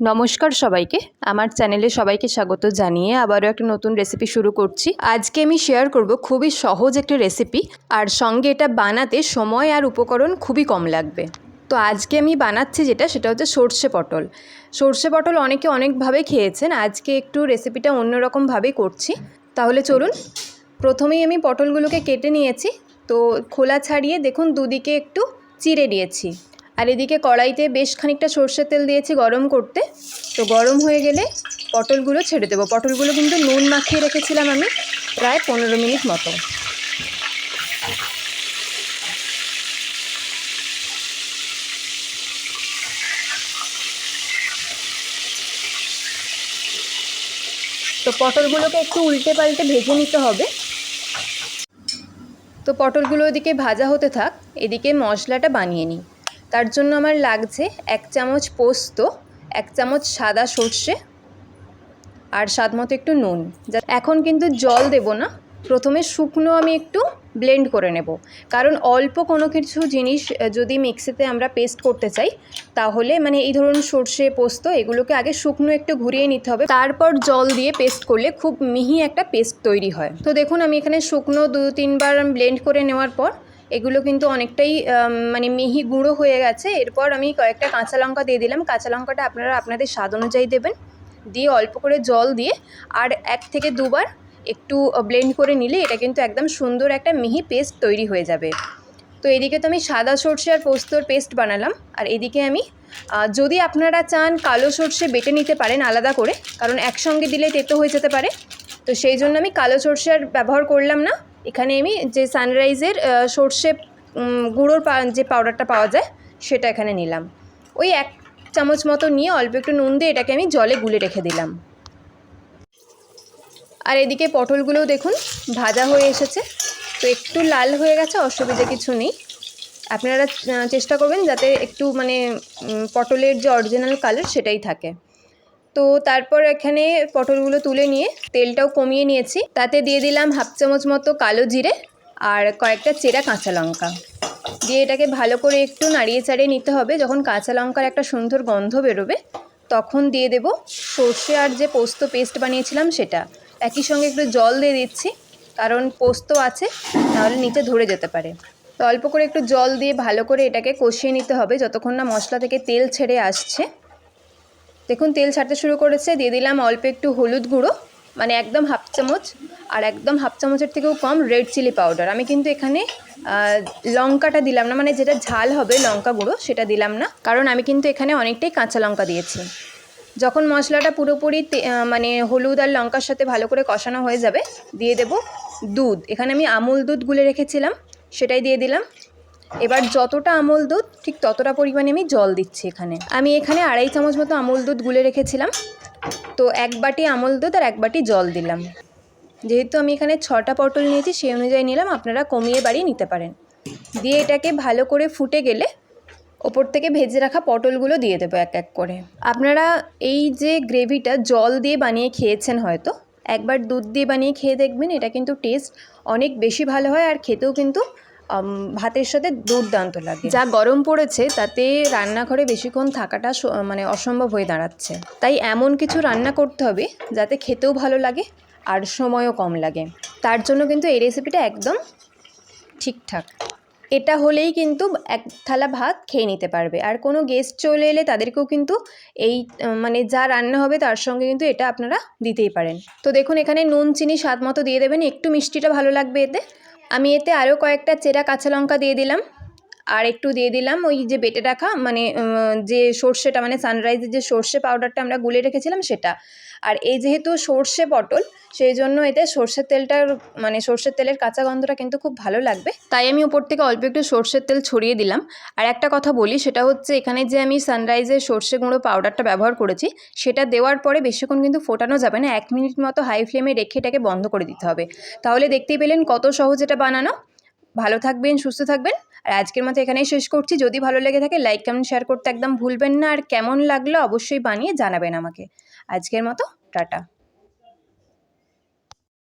নমস্কার সবাইকে। আমার চ্যানেলে সবাইকে স্বাগত জানিয়ে আবারও একটা নতুন রেসিপি শুরু করছি। আজকে আমি শেয়ার করব খুবই সহজ একটি রেসিপি আর সঙ্গে এটা বানাতে সময় আর উপকরণ খুবই কম লাগবে। তো আজকে আমি বানাচ্ছি যেটা, সেটা হচ্ছে সর্ষে পটল। সর্ষে পটল অনেকে অনেকভাবে খেয়েছেন, আজকে একটু রেসিপিটা অন্যরকমভাবেই করছি। তাহলে চলুন, প্রথমেই আমি পটলগুলোকে কেটে নিয়েছি। তো খোলা ছাড়িয়ে দেখুন, দুদিকে একটু চিড়ে নিয়েছি। আর এদিকে কড়াইতে বেশ খানিকটা সর্ষের তেল দিয়েছি গরম করতে। তো গরম হয়ে গেলে পটলগুলো ছেড়ে দেবো। পটলগুলো কিন্তু নুন মাখিয়ে রেখেছিলাম আমি প্রায় পনেরো মিনিট মতো। তো পটলগুলোকে একটু উল্টে পাল্টে ভেজে নিতে হবে। তো পটলগুলো ওদিকে ভাজা হতে থাক। এদিকে মশলাটা বানিয়ে নিই। তার জন্য আমার লাগছে এক চামচ পোস্ত, এক চামচ সাদা সর্ষে আর স্বাদ মতো একটু নুন। এখন কিন্তু জল দেব না। প্রথমে শুকনো আমি একটু ব্লেন্ড করে নেব। কারণ অল্প কোনো কিছু জিনিস যদি মিক্সিতে আমরা পেস্ট করতে চাই, তাহলে মানে এই ধরুন সর্ষে, পোস্ত, এগুলোকে আগে শুকনো একটু ঘুরিয়ে নিতে হবে। তারপর জল দিয়ে পেস্ট করলে খুব মিহি একটা পেস্ট তৈরি হয়। তো দেখুন, আমি এখানে শুকনো দু তিনবার ব্লেন্ড করে নেওয়ার পর এগুলো কিন্তু অনেকটাই মানে মিহি গুঁড়ো হয়ে গেছে। এরপর আমি কয়েকটা কাঁচা লঙ্কা দিয়ে দিলাম। কাঁচা লঙ্কাটা আপনারা আপনাদের স্বাদ অনুযায়ী দেবেন। দিয়ে অল্প করে জল দিয়ে, আর এক থেকে দুবার একটু ব্লেন্ড করে নিলে এটা কিন্তু একদম সুন্দর একটা মিহি পেস্ট তৈরি হয়ে যাবে। তো এদিকে তো আমি সাদা সর্ষে আর পোস্তর পেস্ট বানালাম। আর এদিকে আমি যদি আপনারা চান কালো সর্ষে বেটে নিতে পারেন আলাদা করে, কারণ একসঙ্গে দিলে তেতো হয়ে যেতে পারে। তো সেই জন্য আমি কালো সর্ষে আর ব্যবহার করলাম না। এখানে আমি যে সানরাইজের সর্ষে গুঁড়োর যে পাউডারটা পাওয়া যায়, সেটা এখানে নিলাম। ওই এক চামচ মতো নিয়ে অল্প একটু নুন দিয়ে এটাকে আমি জলে গুলে রেখে দিলাম। আর এদিকে পটলগুলোও দেখুন, ভাজা হয়ে এসেছে। তো একটু লাল হয়ে গেছে, অসুবিধা কিছু নেই। আপনারা চেষ্টা করবেন যাতে একটু মানে পটলের যে অরিজিনাল কালার সেটাই থাকে। তো তারপর এখানে পটলগুলো তুলে নিয়ে তেলটাও কমিয়ে নিয়েছি। তাতে দিয়ে দিলাম হাফ চামচ মতো কালো জিরে আর কয়েকটা চেরা কাঁচা লঙ্কা। দিয়ে এটাকে ভালো করে একটু নাড়িয়ে চাড়িয়ে নিতে হবে। যখন কাঁচা লঙ্কার একটা সুন্দর গন্ধ বেরোবে, তখন দিয়ে দেব সর্ষে আর যে পোস্ত পেস্ট বানিয়েছিলাম সেটা। একই সঙ্গে একটু জল দিয়ে দিচ্ছি, কারণ পোস্ত আছে তাহলে নিচে ধরে যেতে পারে। তো অল্প করে একটু জল দিয়ে ভালো করে এটাকে কষিয়ে নিতে হবে। যতক্ষণ না মশলা থেকে তেল ছেড়ে আসছে দেখুন, তেল ছাড়তে শুরু করেছে, দিয়ে দিলাম অল্প একটু হলুদ গুঁড়ো মানে একদম হাফ চামচ, আর একদম হাফ চামচের থেকেও কম রেড চিলি পাউডার আমি কিন্তু এখানে লঙ্কাটা দিলাম না মানে যেটা ঝাল হবে লঙ্কা গুঁড়ো, সেটা দিলাম না, কারণ আমি কিন্তু এখানে অনেকটাই কাঁচা লঙ্কা দিয়েছি। যখন মশলাটা পুরোপুরি মানে হলুদ আর লঙ্কার সাথে ভালো করে কষানো হয়ে যাবে, দিয়ে দেব দুধ। এখানে আমি আমুল দুধ গুলে রেখেছিলাম, সেটাই দিয়ে দিলাম। এবার যতটা আমল দুধ, ঠিক ততটা পরিমাণে আমি জল দিচ্ছি এখানে। আমি এখানে আড়াই চামচ মতো আমুল দুধ গুলে রেখেছিলাম। তো এক বাটি আমল দুধ আর এক বাটি জল দিলাম। যেহেতু আমি এখানে ছটা পটল নিয়েছি, সেই অনুযায়ী নিলাম, আপনারা কমিয়ে বাড়িয়ে নিতে পারেন। দিয়ে এটাকে ভালো করে ফুটে গেলে ওপর থেকে ভেজে রাখা পটলগুলো দিয়ে দেবো এক এক করে। আপনারা এই যে গ্রেভিটা জল দিয়ে বানিয়ে খেয়েছেন হয়তো, একবার দুধ দিয়ে বানিয়ে খেয়ে দেখবেন, এটা কিন্তু টেস্ট অনেক বেশি ভালো হয় আর খেতেও কিন্তু ভাতের সাথে দুর্দান্ত লাগে। যা গরম পড়েছে, তাতে রান্নাঘরে বেশিক্ষণ থাকাটা মানে অসম্ভব হয়ে দাঁড়াচ্ছে। তাই এমন কিছু রান্না করতে হবে, যাতে খেতেও ভালো লাগে আর সময়ও কম লাগে। তার জন্য কিন্তু এই রেসিপিটা একদম ঠিকঠাক। এটা হলেই কিন্তু এক থালা ভাত খেয়ে নিতে পারবে। আর কোনো গেস্ট চলে এলে তাদেরকেও কিন্তু এই মানে যা রান্না হবে তার সঙ্গে কিন্তু এটা আপনারা দিতেই পারেন। তো দেখুন, এখানে নুন, চিনি, স্বাদ মতো দিয়ে দেবেন। একটু মিষ্টিটা ভালো লাগবে এতে। আমি এতে আরও কয়েকটা চেরা কাঁচা লঙ্কা দিয়ে দিলাম। আর একটু দিয়ে দিলাম ওই যে বেটে রাখা মানে যে সর্ষেটা মানে সানরাইজের যে সর্ষে পাউডারটা আমরা গুলে রেখেছিলাম সেটা। আর এই যেহেতু সর্ষে পটল, সেই জন্য এতে সর্ষের তেলটার মানে সর্ষের তেলের কাঁচা গন্ধটা কিন্তু খুব ভালো লাগবে। তাই আমি উপর থেকে অল্প একটু সর্ষের তেল ছড়িয়ে দিলাম। আর একটা কথা বলি, সেটা হচ্ছে এখানে যে আমি সানরাইজের সর্ষে গুঁড়ো পাউডারটা ব্যবহার করেছি, সেটা দেওয়ার পরে বেশিক্ষণ কিন্তু ফোটানো যাবে না, এক মিনিট মতো হাই ফ্লেমে রেখে এটাকে বন্ধ করে দিতে হবে। তাহলে দেখতেই পেলেন কত সহজ এটা বানানো। ভালো থাকবেন, সুস্থ থাকবেন। আর আজকের মতো এখানেই শেষ করছি। যদি ভালো লেগে থাকে লাইক কমেন্ট শেয়ার করতে একদম ভুলবেন না। আর কেমন লাগল অবশ্যই বানিয়ে জানাবেন আমাকে। আজকের মতো, টাটা।